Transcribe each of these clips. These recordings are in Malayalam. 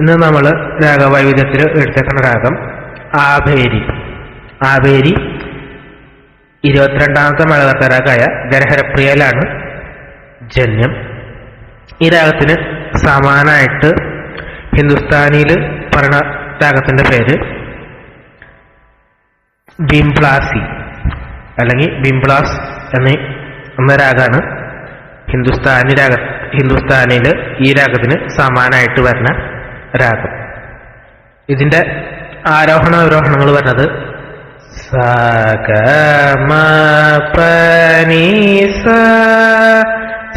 ഇന്ന് നമ്മൾ രാഗവൈവിധ്യത്തിൽ എടുത്തേക്കുന്ന രാഗം ആഭേരി ആഭേരി ഇരുപത്തിരണ്ടാമത്തെ മലകർത്ത രാഗമായ ഗരഹരപ്രിയയിലാണ് ജന്യം. ഈ രാഗത്തിന് സമാനമായിട്ട് ഹിന്ദുസ്ഥാനിയിൽ പറയുന്ന രാഗത്തിന്റെ പേര് ബിംപ്ലാസി അല്ലെങ്കിൽ ബിംപ്ലാസ് എന്നീ എന്ന രാഗമാണ് ഹിന്ദുസ്ഥാനി രാഗ ഹിന്ദുസ്ഥാനിയിൽ ഈ രാഗത്തിന് സമാനമായിട്ട് വരുന്ന രാഗം. ഇതിന്റെ ആരോഹണ അവരോഹണങ്ങൾ പറഞ്ഞത് സഗമ പനി സ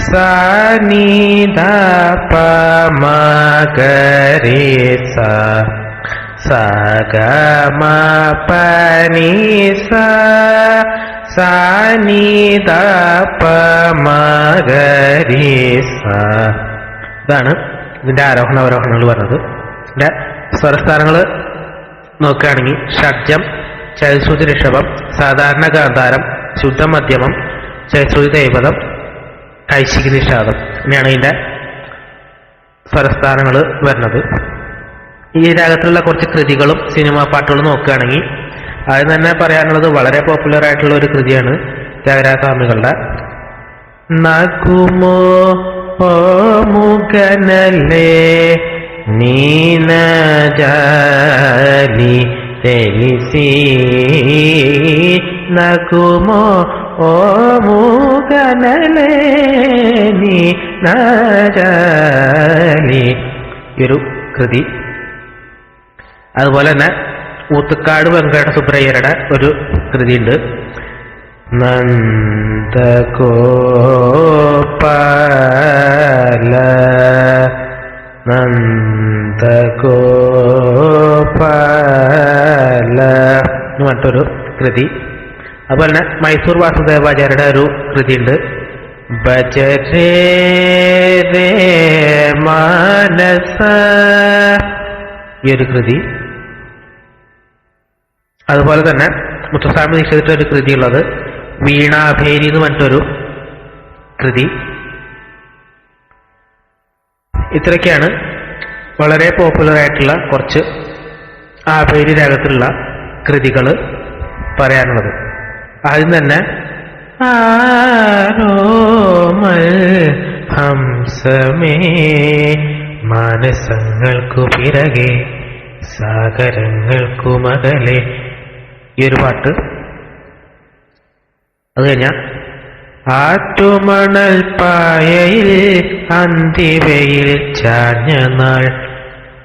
സാനിധ പമകരേ സ സഗമ പനീസ സാനിധ പമകരേ സ ഇതാണ് ഇതിന്റെ ആരോഹണ അവരോഹണങ്ങൾ പറഞ്ഞത്. ഇതിന്റെ സ്വരസ്ഥാനങ്ങൾ നോക്കുകയാണെങ്കിൽ ഷഡ്ജം ചൈശ്രുതി ഋഷഭം സാധാരണ ഗാന്ധാരം ശുദ്ധ മധ്യമം ചൈശ്രുതി ദൈവതം കൈശികി നിഷാദം ഇങ്ങനെയാണ് ഇതിന്റെ സ്വരസ്ഥാനങ്ങൾ വരുന്നത്. ഈ രാഗത്തിലുള്ള കുറച്ച് കൃതികളും സിനിമാ പാട്ടുകളും നോക്കുകയാണെങ്കിൽ ആദ്യം തന്നെ പറയാനുള്ളത് വളരെ പോപ്പുലർ ആയിട്ടുള്ള ഒരു കൃതിയാണ് ത്യാഗരാജസ്വാമികളുടെ. നകുമോ മുഖനല്ലേ? നീനജാലി തെലിസി നകുമോ? ഓ നീ നീനജാലി? ഒരു കൃതി. അതുപോലെ തന്നെ ഊത്തുക്കാട് വെങ്കട സുബ്രയ്യരുടെ ഒരു കൃതിയുണ്ട്. നന്ദഗോപാ കൃതി. അതുപോലെ തന്നെ മൈസൂർ വാസുദേവാചാര്യയുടെ ഒരു കൃതിയുണ്ട്. ഭജരേ രേ മാനസ. ഈ ഒരു കൃതി. അതുപോലെ തന്നെ മുത്തസ്വാമി നിഷേധിച്ച ഒരു കൃതിയുള്ളത് വീണാഭേരി എന്ന് പറഞ്ഞിട്ടൊരു കൃതി. ഇത്രയൊക്കെയാണ് വളരെ പോപ്പുലർ ആയിട്ടുള്ള കുറച്ച് ആഭേരി രാഗത്തിലുള്ള കൃതികൾ പറയാനുള്ളത്. ആദ്യം തന്നെ ആരോമൽ ഹംസമേ മാനസങ്ങൾക്കു പിറകെ സാഗരങ്ങൾക്കു മകലെ. ഈ ഒരു പാട്ട്. അത് കഴിഞ്ഞാൽ ആറ്റുമണൽ പായയിൽ അന്തിവയിൽ ചാഞ്ഞ നാൾ.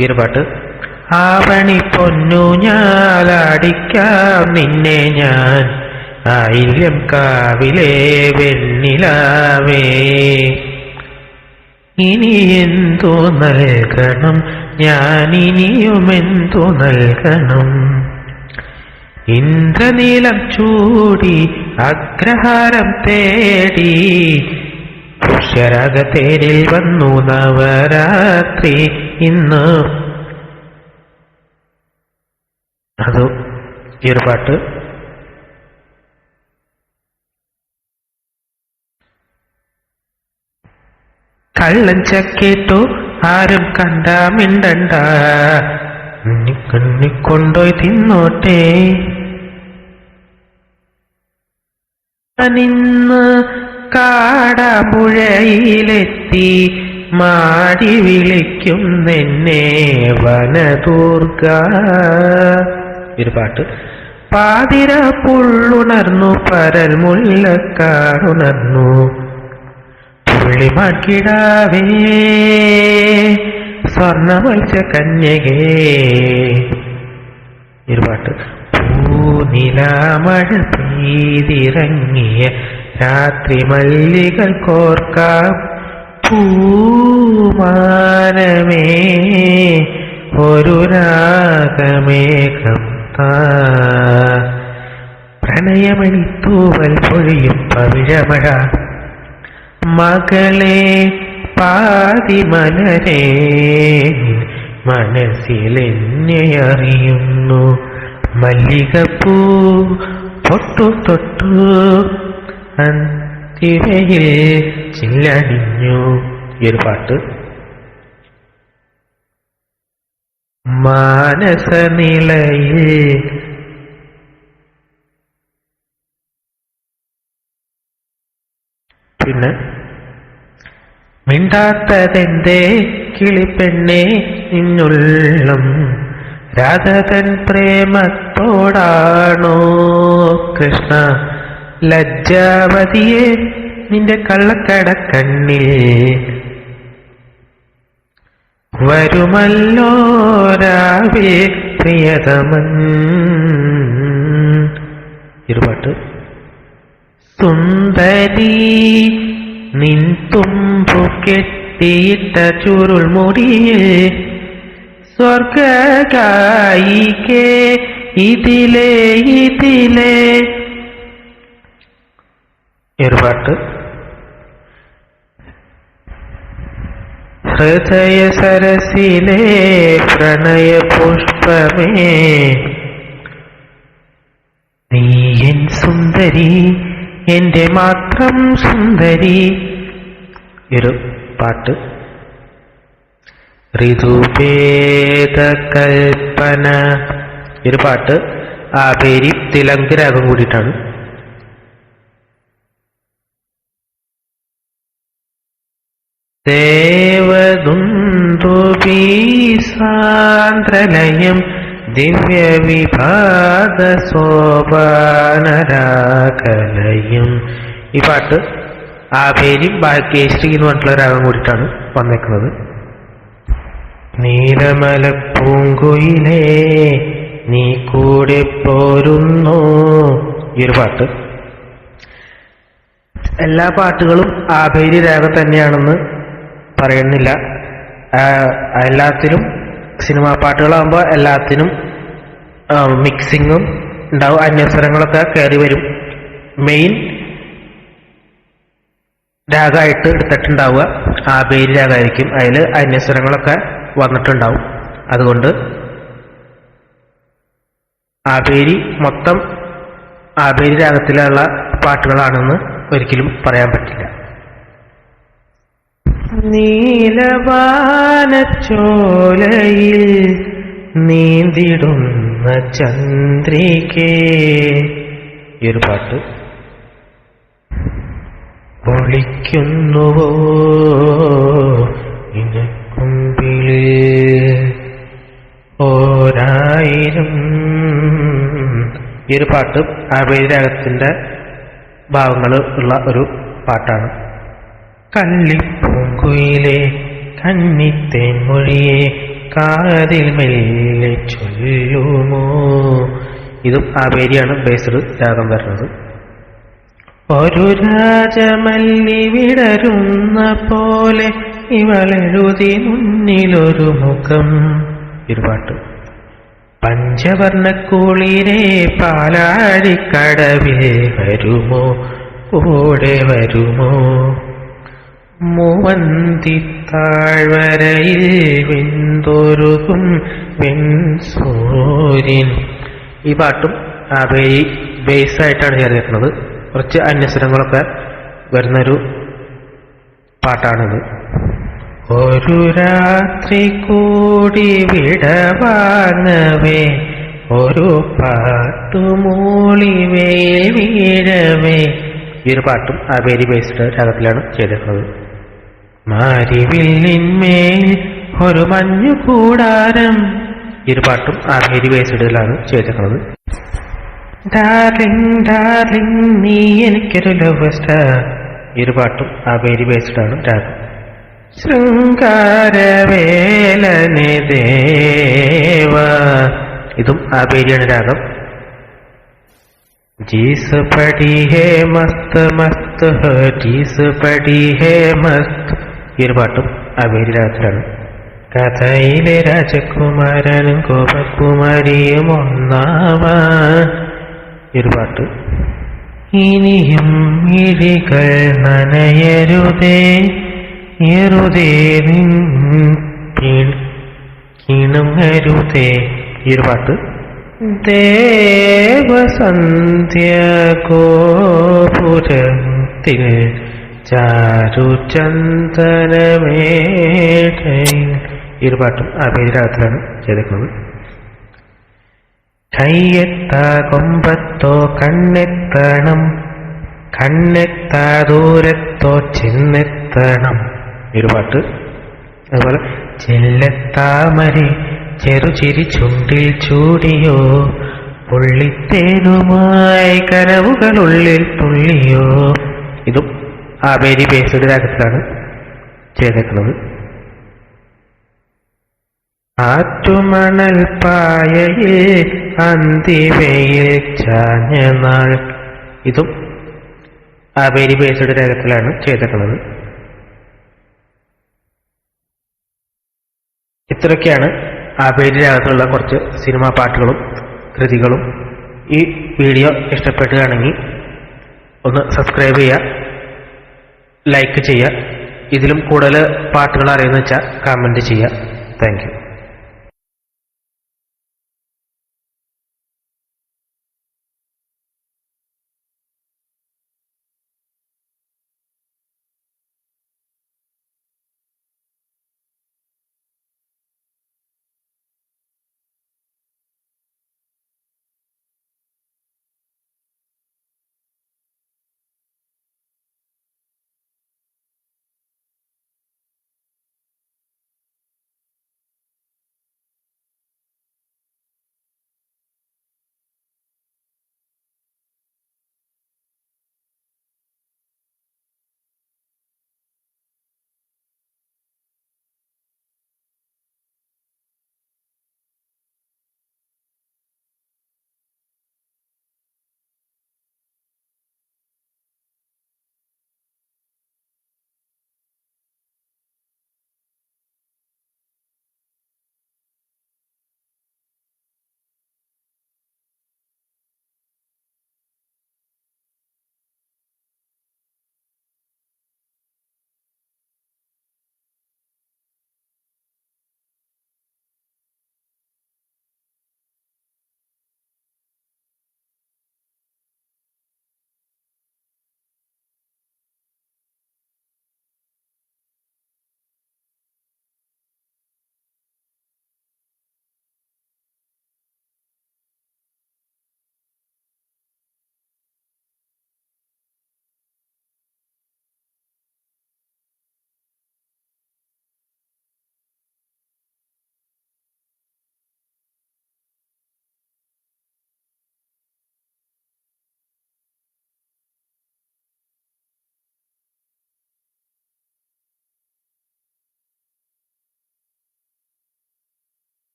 ഈ ഒരു പാട്ട്. ആവണി പൊന്നു ഞാലാടിക്കാം നിന്നെ ഞാൻ. ആയില്യം കാവിലെ വെണ്ണിലാവേ. ഇനി എന്തു നൽകണം? ഞാനിനിയും എന്തു നൽകണം? ഇന്ദ്രനീലം ചൂടി അഗ്രഹാരം തേടി പുഷ്യരാഗത്തേരിൽ വന്നു നവരാത്രി ഇന്ന് അത് ഈ ഒരു പാട്ട്. കള്ളൻ ചക്കേട്ടു ആരും കണ്ട മിണ്ടണ്ട കണ്ണിക്കൊണ്ടോയി തിന്നോട്ടെ. നിന്ന് കാടാമ്പുഴയിലെത്തി മാടി വിളിക്കും നിന്നെ വനദൂർഗ. ഒരു പാട്ട്. പാതിര പുള്ളുണർന്നു പരൽ മുല്ലക്കാടുണർന്നു പുള്ളിമാക്കിടാവേ സ്വർണമത്സ്യ കന്യകേ. ഒരു പാട്ട്. പൂനിലാമഴ പെയ്തിറങ്ങിയ രാത്രി മല്ലികൾ കോർക്കാം. പൂമാനമേ ഒരു രാഗമേഘം പ്രണയമണിത്തൂവൽ പൊഴിയും പവിഴമഴ. മകളെ പാതിമലരേ മനസ്സിലെന്നെ അറിയുന്നു. മല്ലികപ്പൂ പൊട്ടു തൊട്ടു അന്തിരയിൽ ചില്ലടിഞ്ഞു. ഈ ഒരു പാട്ട് മാനസ നിലയിൽ പിന്നെ മിണ്ടാത്തതെന്തേ കിളിപ്പെണ്ണെ നിന്നുള്ളം രാധകൻ പ്രേമത്തോടാണോ കൃഷ്ണ ലജ്ജാവതിയെ നിന്റെ കള്ളക്കട കണ്ണിൽ വരുമല്ലോ രാവേ പ്രിയതമൻ. ഇരുപാട്ട്. സുന്ദരി നിൻ തുമ്പു കെട്ടിയിട്ട ചുരുൾ മുടിയെ സ്വർഗായിക്കേ ഇതിലേ ഇതിലേ. ഇരുപാട്ട്. ഹൃദയ സരസിലെ പ്രണയ പുഷ്പമേ. നീ എൻ സുന്ദരി എന്റെ മാത്രം സുന്ദരി. ഒരു പാട്ട്. ഋതുഭേദകൽപ്പന ഒരു പാട്ട്. ആ പേരി തിലങ്ക് രാഗം കൂടിയിട്ടാണ്. ദേവദുന്ദുബീസാന്ദ്രലയം ദിവ്യവിഭാഗ സോപാനരാഗലയം ഈ പാട്ട് ആ പേരും ബാക്കേശ്രീ എന്ന് പറഞ്ഞിട്ടുള്ള രാഗം കൂടിയിട്ടാണ് വന്നേക്കുന്നത്. നീലമല പൂങ്കുയിലേ നീ കൂടെ പോരുന്നു. ഈ ഒരു പാട്ട്. എല്ലാ പാട്ടുകളും ആഭേരി രാഗം തന്നെയാണെന്ന് പറയുന്നില്ല. എല്ലാത്തിനും സിനിമാ പാട്ടുകളാകുമ്പോൾ എല്ലാത്തിനും മിക്സിങ്ങും ഉണ്ടാവും. അന്യസ്വരങ്ങളൊക്കെ കയറി വരും. മെയിൻ രാഗമായിട്ട് എടുത്തിട്ടുണ്ടാവുക. ആബേരി രാഗമായിരിക്കും അതിൽ അന്യസ്വരങ്ങളൊക്കെ വന്നിട്ടുണ്ടാവും. അതുകൊണ്ട് ആബേരി മൊത്തം ആബേരി രാഗത്തിലുള്ള പാട്ടുകളാണെന്ന് ഒരിക്കലും പറയാൻ പറ്റില്ല. നീലവാനച്ചോലയിൽ നീന്തിടുന്ന ചന്ദ്രികേ. ഈ ഒരു പാട്ട് ഒളിക്കുന്നുവോ ഇനക്കുമ്പിളിൽ ഓരായിരം. ഈ ഒരു പാട്ട് ആവേരാഗത്തിന്റെ ഭാവങ്ങൾ ഉള്ള ഒരു പാട്ടാണ്. കള്ളിപ്പൂങ്കുയിലെ കണ്ണിത്തേൻ മൊഴിയെ കാതിൽ മെല്ലെ ചൊല്ലുമോ? ഇതും ആ പേരിയാണ് ബേസ്ഡ് രാഗം വരുന്നത്. ഒരു രാജമല്ലി വിടരുന്ന പോലെ ഇവളെഴുതി മുന്നിലൊരു മുഖം. ഇരുപാട്ട് പഞ്ചവർണക്കൂളിരെ പാലാഴിക്കടവേ വരുമോ? കൂടെ വരുമോ? മൂവന്തിത്താഴ്വരയിൽ വെന്തൊരുകും വെൺസൂര്യൻ ഈ പാട്ടും ആ ബേസായിട്ടാണ് ചേർന്നിരിക്കുന്നത് കുറച്ച് അന്യസ്വരങ്ങളൊക്കെ വരുന്നൊരു പാട്ടാണിത്. ഒരു രാത്രി കൂടി വിടവാങ്ങവേ ഒരു പാട്ടുമൂളി വീഴവേ. ഈ ഒരു പാട്ടും വേരി ബേസ്ഡ് രാഗത്തിലാണ് ചെയ്തിട്ടുള്ളത്. മാരിവില്ലിന്മേൽ ഒരു മഞ്ഞു കൂടാരം. ഈ ഒരു പാട്ടും ആ ഹരി വയസ്സിടലാണ് ചെയ്തിട്ടുള്ളത് ഡാർലിംഗ് ഡാർലിംഗ് നീ എനിക്കൊരു ലവ് സ്റ്റാർ ഈ ഒരു പാട്ടും ആ വയസ്സിടാണ് ആണ് രാഗം ശൃംഗാരവേലനെ ദേവ. ഇതും ആ പേരിയാണ് രാഗം. ജീസ് പടി ഹേ മസ്ത് മസ്ത് ജീസ് പടി ഹേ മസ്ത്. ഈ ഒരു പാട്ടും ആ പേര് രാഗത്തിലാണ് കഥയിലെ രാജകുമാരനും ഗോപകുമാരിയും ഒന്നാവാ ഈ ഒരു പാട്ട് ഇനിയും ഇഴികൾ നനയരുതേ എറുതേ കിണുങ്ങരുതേ ഈ ഒരു പാട്ട് ദേവസന്ധ്യ ഗോപുരത്തിൽ ചാരു ചന്ദനമേടയിൽ ഈ ഒരു പാട്ടും ആ പേരിനകത്തിലാണ് ചെയ്തേക്കുന്നത് കയ്യെത്ത കൊമ്പത്തോ കണ്ണെത്തണം. കണ്ണെത്ത ദൂരത്തോ ചെന്നെത്തണം. ഒരു പാട്ട്. അതുപോലെ ചെല്ലത്താമരെ ചെറുചിരി ചുണ്ടിൽ ചൂടിയോ പുള്ളിത്തേനുമായി കരവുകളുള്ളിൽ തുള്ളിയോ ഇതും ആബേരി ബേസ്ഡ് രാഗത്തിലാണ് ചെയ്തേക്കുന്നത്. ആറ്റുമണൽ പായയിൽ അന്തിവയിൽ ചാഞ്ഞ നാൾ. ഇതും ആബേരി ബേസ്ഡ് രാഗത്തിലാണ് ചെയ്തേക്കുന്നത്. ഇത്രയൊക്കെയാണ് ആബേരി രാഗത്തിലുള്ള കുറച്ച് സിനിമാ പാട്ടുകളും കൃതികളും. ഈ വീഡിയോ ഇഷ്ടപ്പെടുകയാണെങ്കിൽ ഒന്ന് സബ്സ്ക്രൈബ് ചെയ്യുക. ലൈക്ക് ചെയ്യുക. ഇതിലും കൂടുതൽ പാട്ടുകൾ അറിയുന്ന വെച്ചാൽ കമന്റ് ചെയ്യുക. താങ്ക്